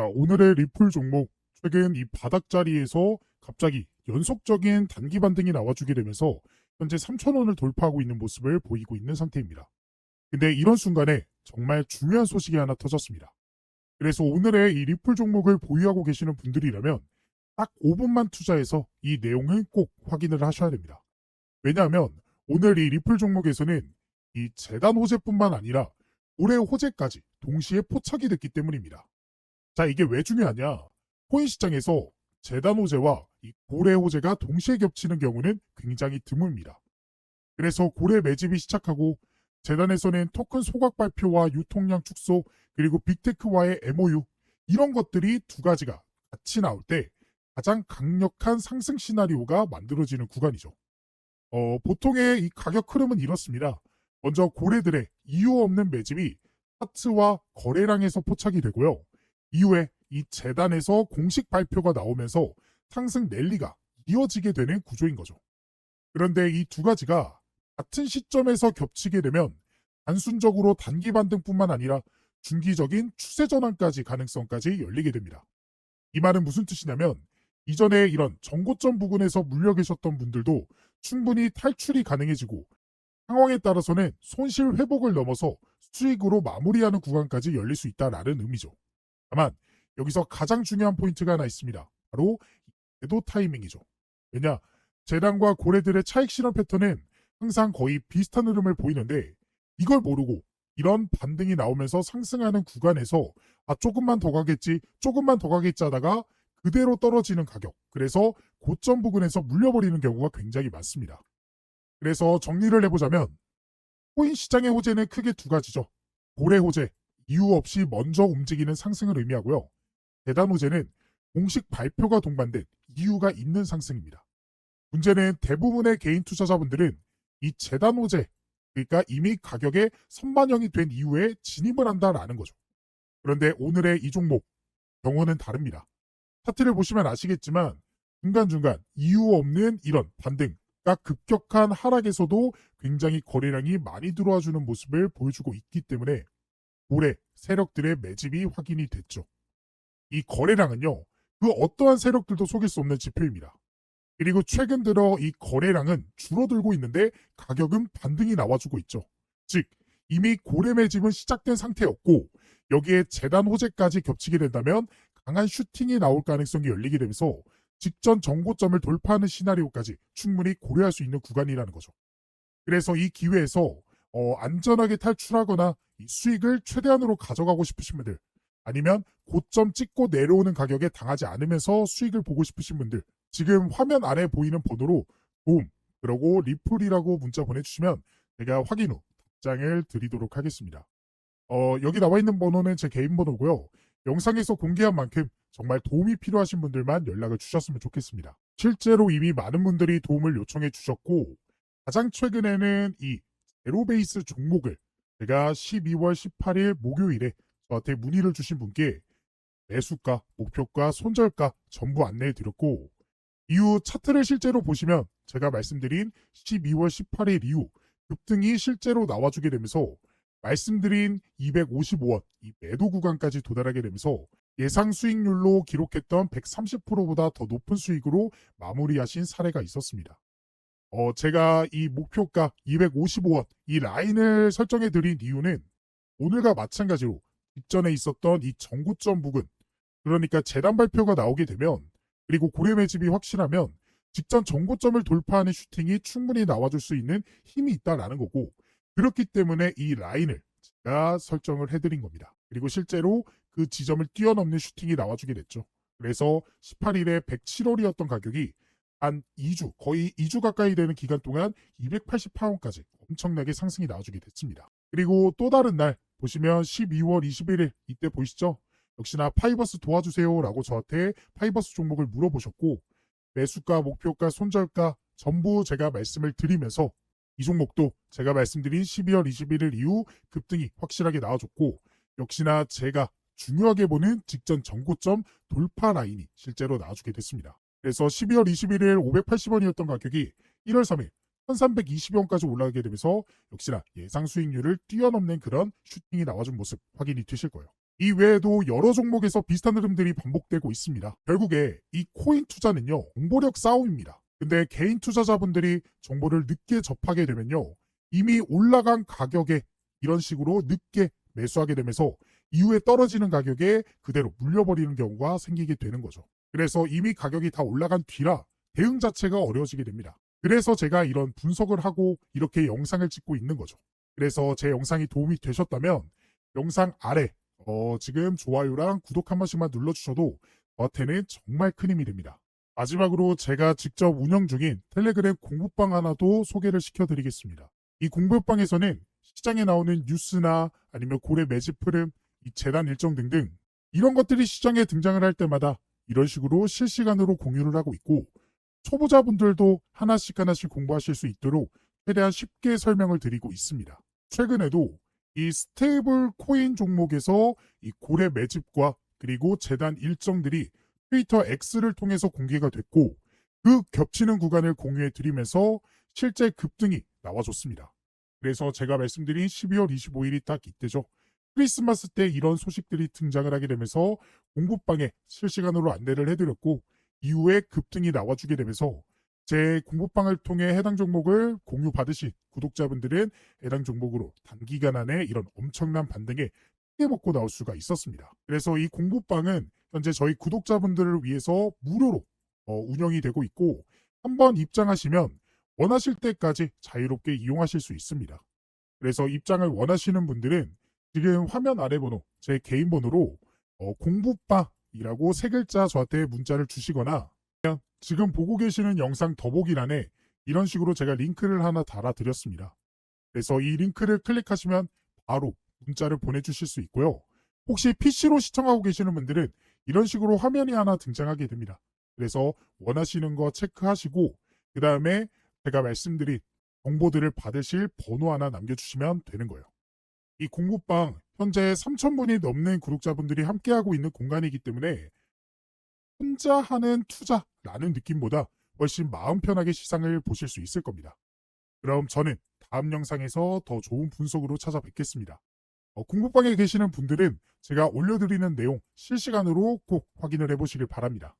자, 오늘의 리플 종목 최근 이 바닥 자리에서 갑자기 연속적인 단기 반등이 나와주게 되면서 현재 3,000원을 돌파하고 있는 모습을 보이고 있는 상태입니다. 근데 이런 순간에 정말 중요한 소식이 하나 터졌습니다. 그래서 오늘의 이 리플 종목을 보유하고 계시는 분들이라면 딱 5분만 투자해서 이 내용을 꼭 확인을 하셔야 됩니다. 왜냐하면 오늘 이 리플 종목에서는 이 재단 호재뿐만 아니라 올해 호재까지 동시에 포착이 됐기 때문입니다. 자, 이게 왜 중요하냐? 코인 시장에서 재단 호재와 이 고래 호재가 동시에 겹치는 경우는 굉장히 드뭅니다. 그래서 고래 매집이 시작하고 재단에서는 토큰 소각 발표와 유통량 축소 그리고 빅테크와의 MOU 이런 것들이 두 가지가 같이 나올 때 가장 강력한 상승 시나리오가 만들어지는 구간이죠. 어, 보통의 이 가격 흐름은 이렇습니다. 먼저 고래들의 이유 없는 매집이 차트와 거래량에서 포착이 되고요. 이후에 이 재단에서 공식 발표가 나오면서 상승 랠리가 이어지게 되는 구조인 거죠. 그런데 이 두 가지가 같은 시점에서 겹치게 되면 단순적으로 단기 반등뿐만 아니라 중기적인 추세 전환까지 가능성까지 열리게 됩니다. 이 말은 무슨 뜻이냐면 이전에 이런 정고점 부근에서 물려 계셨던 분들도 충분히 탈출이 가능해지고 상황에 따라서는 손실 회복을 넘어서 수익으로 마무리하는 구간까지 열릴 수 있다라는 의미죠. 다만 여기서 가장 중요한 포인트가 하나 있습니다. 바로 매도 타이밍이죠. 왜냐 재단과 고래들의 차익 실현 패턴은 항상 거의 비슷한 흐름을 보이는데 이걸 모르고 이런 반등이 나오면서 상승하는 구간에서 아 조금만 더 가겠지 조금만 더 가겠지 하다가 그대로 떨어지는 가격 그래서 고점 부근에서 물려버리는 경우가 굉장히 많습니다. 그래서 정리를 해보자면 코인 시장의 호재는 크게 두 가지죠. 고래 호재 이유 없이 먼저 움직이는 상승을 의미하고요. 대단 호재는 공식 발표가 동반된 이유가 있는 상승입니다. 문제는 대부분의 개인 투자자분들은 이 재단 호재, 그러니까 이미 가격에 선반영이 된 이후에 진입을 한다라는 거죠. 그런데 오늘의 이 종목 경우는 다릅니다. 차트를 보시면 아시겠지만 중간중간 이유 없는 이런 반등, 그러니까 급격한 하락에서도 굉장히 거래량이 많이 들어와 주는 모습을 보여주고 있기 때문에 올해 세력들의 매집이 확인이 됐죠. 이 거래량은요, 그 어떠한 세력들도 속일 수 없는 지표입니다. 그리고 최근 들어 이 거래량은 줄어들고 있는데 가격은 반등이 나와주고 있죠. 즉, 이미 고래 매집은 시작된 상태였고, 여기에 재단 호재까지 겹치게 된다면 강한 슈팅이 나올 가능성이 열리게 되면서 직전 정고점을 돌파하는 시나리오까지 충분히 고려할 수 있는 구간이라는 거죠. 그래서 이 기회에서 어, 안전하게 탈출하거나 이 수익을 최대한으로 가져가고 싶으신 분들 아니면 고점 찍고 내려오는 가격에 당하지 않으면서 수익을 보고 싶으신 분들 지금 화면 아래 보이는 번호로 도움 그러고 리플이라고 문자 보내주시면 제가 확인 후 답장을 드리도록 하겠습니다. 어, 여기 나와 있는 번호는 제 개인 번호고요. 영상에서 공개한 만큼 정말 도움이 필요하신 분들만 연락을 주셨으면 좋겠습니다. 실제로 이미 많은 분들이 도움을 요청해 주셨고 가장 최근에는 이 제로베이스 종목을 제가 12월 18일 목요일에 저한테 문의를 주신 분께 매수가, 목표가, 손절가 전부 안내해 드렸고 이후 차트를 실제로 보시면 제가 말씀드린 12월 18일 이후 급등이 실제로 나와주게 되면서 말씀드린 255원 이 매도 구간까지 도달하게 되면서 예상 수익률로 기록했던 130%보다 더 높은 수익으로 마무리하신 사례가 있었습니다. 어, 제가 이 목표가 255원 이 라인을 설정해 드린 이유는 오늘과 마찬가지로 직전에 있었던 이 정고점 부근 그러니까 재단 발표가 나오게 되면 그리고 고래 매집이 확실하면 직전 정고점을 돌파하는 슈팅이 충분히 나와줄 수 있는 힘이 있다라는 거고 그렇기 때문에 이 라인을 제가 설정을 해드린 겁니다. 그리고 실제로 그 지점을 뛰어넘는 슈팅이 나와주게 됐죠. 그래서 18일에 107월이었던 가격이 한 2주, 거의 2주 가까이 되는 기간 동안 280파운까지 엄청나게 상승이 나와주게 됐습니다. 그리고 또 다른 날 보시면 12월 21일 이때 보이시죠? 역시나 파이버스 도와주세요 라고 저한테 파이버스 종목을 물어보셨고 매수가, 목표가, 손절가 전부 제가 말씀을 드리면서 이 종목도 제가 말씀드린 12월 21일 이후 급등이 확실하게 나와줬고 역시나 제가 중요하게 보는 직전 정고점 돌파 라인이 실제로 나와주게 됐습니다. 그래서 12월 21일 580원이었던 가격이 1월 3일 1320원까지 올라가게 되면서 역시나 예상 수익률을 뛰어넘는 그런 슈팅이 나와준 모습 확인이 되실 거예요. 이 외에도 여러 종목에서 비슷한 흐름들이 반복되고 있습니다. 결국에 이 코인 투자는요, 공보력 싸움입니다. 근데 개인 투자자분들이 정보를 늦게 접하게 되면요, 이미 올라간 가격에 이런 식으로 늦게 매수하게 되면서 이후에 떨어지는 가격에 그대로 물려버리는 경우가 생기게 되는 거죠. 그래서 이미 가격이 다 올라간 뒤라 대응 자체가 어려워지게 됩니다. 그래서 제가 이런 분석을 하고 이렇게 영상을 찍고 있는 거죠. 그래서 제 영상이 도움이 되셨다면 영상 아래 어, 지금 좋아요랑 구독 한 번씩만 눌러주셔도 저한테는 정말 큰 힘이 됩니다. 마지막으로 제가 직접 운영 중인 텔레그램 공부방 하나도 소개를 시켜드리겠습니다. 이 공부방에서는 시장에 나오는 뉴스나 아니면 고래 매집 흐름, 이 재단 일정 등등 이런 것들이 시장에 등장을 할 때마다 이런 식으로 실시간으로 공유를 하고 있고 초보자분들도 하나씩 하나씩 공부하실 수 있도록 최대한 쉽게 설명을 드리고 있습니다. 최근에도 이 스테이블 코인 종목에서 이 고래 매집과 그리고 재단 일정들이 트위터 X를 통해서 공개가 됐고 그 겹치는 구간을 공유해 드리면서 실제 급등이 나와줬습니다. 그래서 제가 말씀드린 12월 25일이 딱 이때죠. 크리스마스 때 이런 소식들이 등장을 하게 되면서 공부방에 실시간으로 안내를 해드렸고 이후에 급등이 나와주게 되면서 제 공부방을 통해 해당 종목을 공유 받으신 구독자분들은 해당 종목으로 단기간 안에 이런 엄청난 반등에 크게 먹고 나올 수가 있었습니다. 그래서 이 공부방은 현재 저희 구독자분들을 위해서 무료로 어, 운영이 되고 있고 한번 입장하시면 원하실 때까지 자유롭게 이용하실 수 있습니다. 그래서 입장을 원하시는 분들은 지금 화면 아래 번호, 제 개인 번호로 어, 공부방이라고 세 글자 저한테 문자를 주시거나 그냥 지금 보고 계시는 영상 더보기란에 이런 식으로 제가 링크를 하나 달아드렸습니다. 그래서 이 링크를 클릭하시면 바로 문자를 보내주실 수 있고요. 혹시 PC로 시청하고 계시는 분들은 이런 식으로 화면이 하나 등장하게 됩니다. 그래서 원하시는 거 체크하시고 그 다음에 제가 말씀드린 정보들을 받으실 번호 하나 남겨주시면 되는 거예요. 이 공부방 현재 3,000분이 넘는 구독자분들이 함께하고 있는 공간이기 때문에 혼자 하는 투자라는 느낌보다 훨씬 마음 편하게 시상을 보실 수 있을 겁니다. 그럼 저는 다음 영상에서 더 좋은 분석으로 찾아뵙겠습니다. 어, 공부방에 계시는 분들은 제가 올려드리는 내용 실시간으로 꼭 확인을 해보시길 바랍니다.